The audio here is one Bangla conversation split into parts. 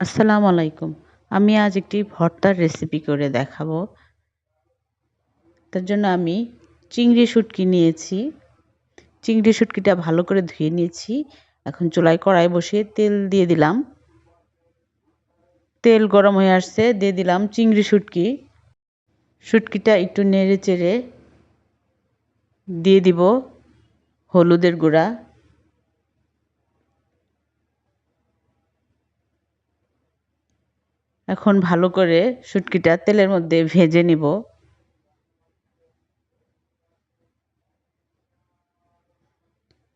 আসসালামু আলাইকুম। আমি আজ একটি ভর্তার রেসিপি করে দেখাবো। তার জন্য আমি চিংড়ি শুটকি নিয়েছি। চিংড়ি শুটকিটা ভালো করে ধুয়ে নিয়েছি। এখন চুলায় কড়াই বসিয়ে তেল দিয়ে দিলাম। তেল গরম হয়ে আসছে, দিয়ে দিলাম চিংড়ি শুটকি। শুটকিটা একটু নেড়ে চেড়ে দিয়ে দিব হলুদের গুঁড়া। এখন ভালো করে শুটকিটা তেলের মধ্যে ভেজে নিব।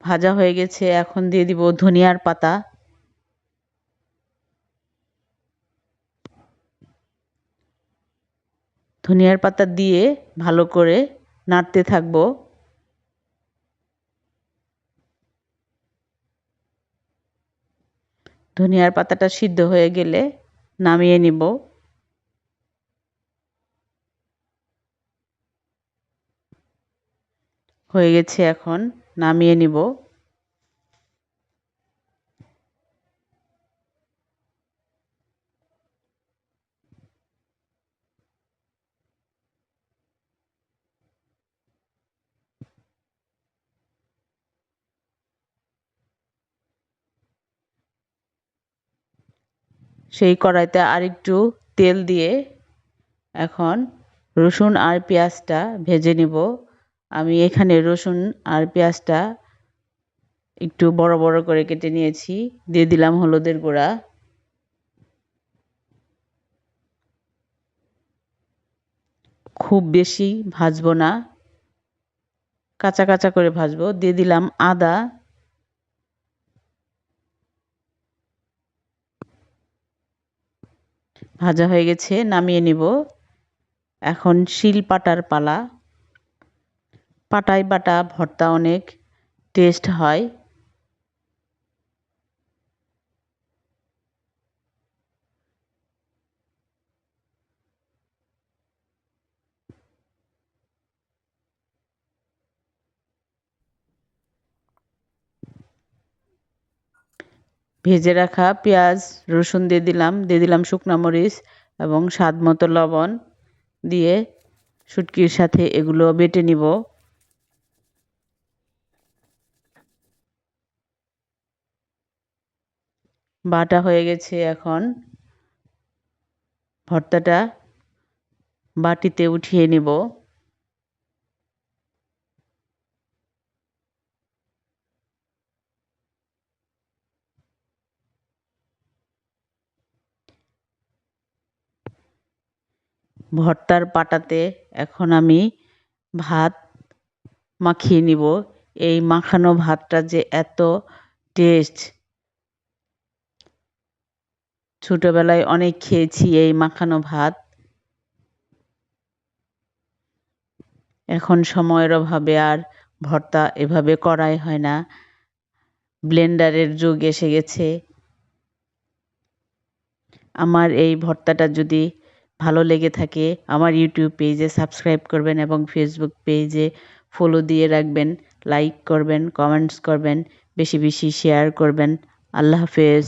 ভাজা হয়ে গেছে, এখন দিয়ে দিব ধনিয়ার পাতা। ধনিয়ার পাতা দিয়ে ভালো করে নাড়তে থাকব। ধনিয়ার পাতাটা সিদ্ধ হয়ে গেলে নামিয়ে নিব। হয়ে গেছে এখন নামিয়ে নিব। সেই কড়াইতে আরেকটু তেল দিয়ে এখন রসুন আর পেঁয়াজটা ভেজে নিব। আমি এখানে রসুন আর পেঁয়াজটা একটু বড় বড় করে কেটে নিয়েছি। দিয়ে দিলাম হলুদের গুঁড়া। খুব বেশি ভাজবো না। কাঁচা কাঁচা করে ভাজবো। দিয়ে দিলাম আদা। ভাজা হয়ে গেছে, নামিয়ে নিব। এখন শিল পাটার পালা। পাটায় বাটা ভর্তা অনেক টেস্ট হয়। ভেজে রাখা পেঁয়াজ, রসুন দিয়ে দিলাম দিয়ে দিলাম শুকনো মরিচ এবং স্বাদ মতো লবণ দিয়ে শুটকির সাথে এগুলো বেটে নিব। বাটা হয়ে গেছে এখন। ভর্তাটা বাটিতে উঠিয়ে নিব। ভর্তার পাটাতে এখন আমি ভাত মাখিয়ে নিব। এই মাখানো ভাতটা যে এত টেস্ট ছোটোবেলায় অনেক খেয়েছি এই মাখানো ভাত। এখন সময়ের অভাবে আর ভর্তা এভাবে করাই হয় না। ব্লেন্ডারের যুগ এসে গেছে। আমার এই ভর্তাটা যদি ভালো লেগে থাকে, আমার ইউটিউব পেজে সাবস্ক্রাইব করবেন এবং ফেসবুক পেজে ফলো দিয়ে রাখবেন লাইক করবেন কমেন্টস করবেন, বেশি বেশি শেয়ার করবেন, আল্লাহ হাফেজ।